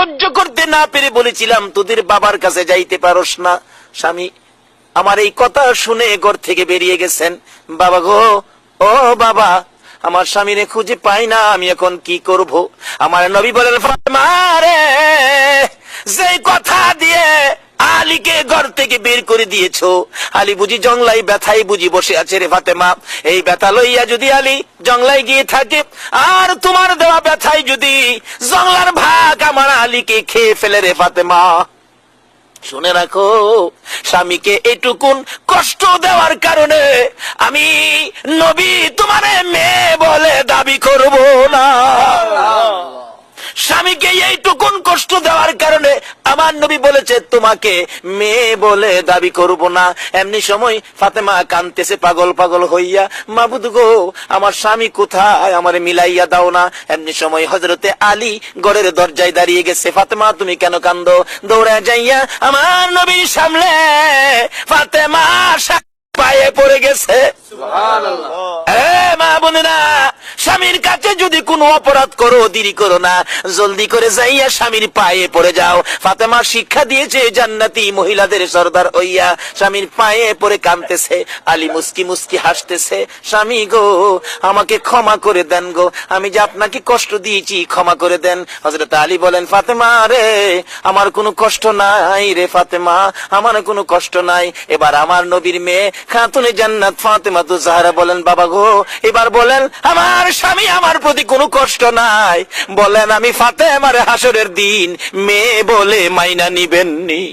সহ্য করতে না পেরে বলেছিলাম, তোদের বাবার কাছে যাইতে পারস না, স্বামী। আমার এই কথা শুনে ঘর থেকে বেরিয়ে গেছেন। বাবা গো, ও বাবা, আমার স্বামীরে খুঁজে পাই না, আমি এখন কি করব? আমার নবী বলেন, ফাতেমা রে, যে কথা দিয়ে আলীকে ঘর থেকে বের করে দিয়েছ, আলী বুঝি জংলাই ব্যথাই বুঝি বসে আছে রে ফাতেমা। এই ব্যথা লইয়া যদি আলী জংলাই গিয়ে থাকে, আর তোমার দেওয়া ব্যথাই যদি জংলার আমার আলীকে খেয়ে ফেলে রে ফাতেমা শুনে রাখো স্বামীকে এটুকুন কষ্ট দেওয়ার কারণে আমি নবী তোমার মেয়ে বলে দাবি করব না স্বামীকে এইটুকুন কষ্ট দেওয়ার কারণে আমার নবী বলেছে তোমাকে মেয়ে বলে দাবি করব না। এমনি সময় ফাতেমা কানতেছে পাগল পাগল হইয়া মাবুদ গো আমার স্বামী কোথায়? আমার মিলাইয়া দাও না। এমনি সময় হজরতে আলী গড়ের দরজায় দাঁড়িয়ে গেছে ফাতেমা তুমি কেন কান্দো দৌড়ে যাইয়া আমার নবীর সামনে ফাতেমা পায়ে পড়ে গেছে। স্বামীর কাছে যদি কোনো অপরাধ করো, দেরি করো না। জলদি করে যাইয়া স্বামীর পায়ে পড়ে যাও। ফাতেমা শিক্ষা দিয়েছে, জান্নাতি মহিলাদের সর্দার হইয়া স্বামীর পায়ে পড়ে কানতেছে আলী মুস্কি মুস্কি হাসতেছে, স্বামী গো, আমাকে ক্ষমা করে দেন গো। আমি যে আপনাকে কষ্ট দিয়েছি, ক্ষমা করে দেন। হজরত আলী বলেন, ফাতেমা রে, আমার কোনো কষ্ট নাই রে ফাতেমা, আমার কোনো কষ্ট নাই। এবার আমার নবীর মেয়ে খাতুনে জান্নাত ফাতেমা তো জাহারা বলেন, বাবা গো, এবার বলেন, আমার স্বামী আমার প্রতি কোনো কষ্ট নাই। বলেন আমি ফাতে আমার হাসরের দিন মেয়ে বলে মাইনা নিবেননি।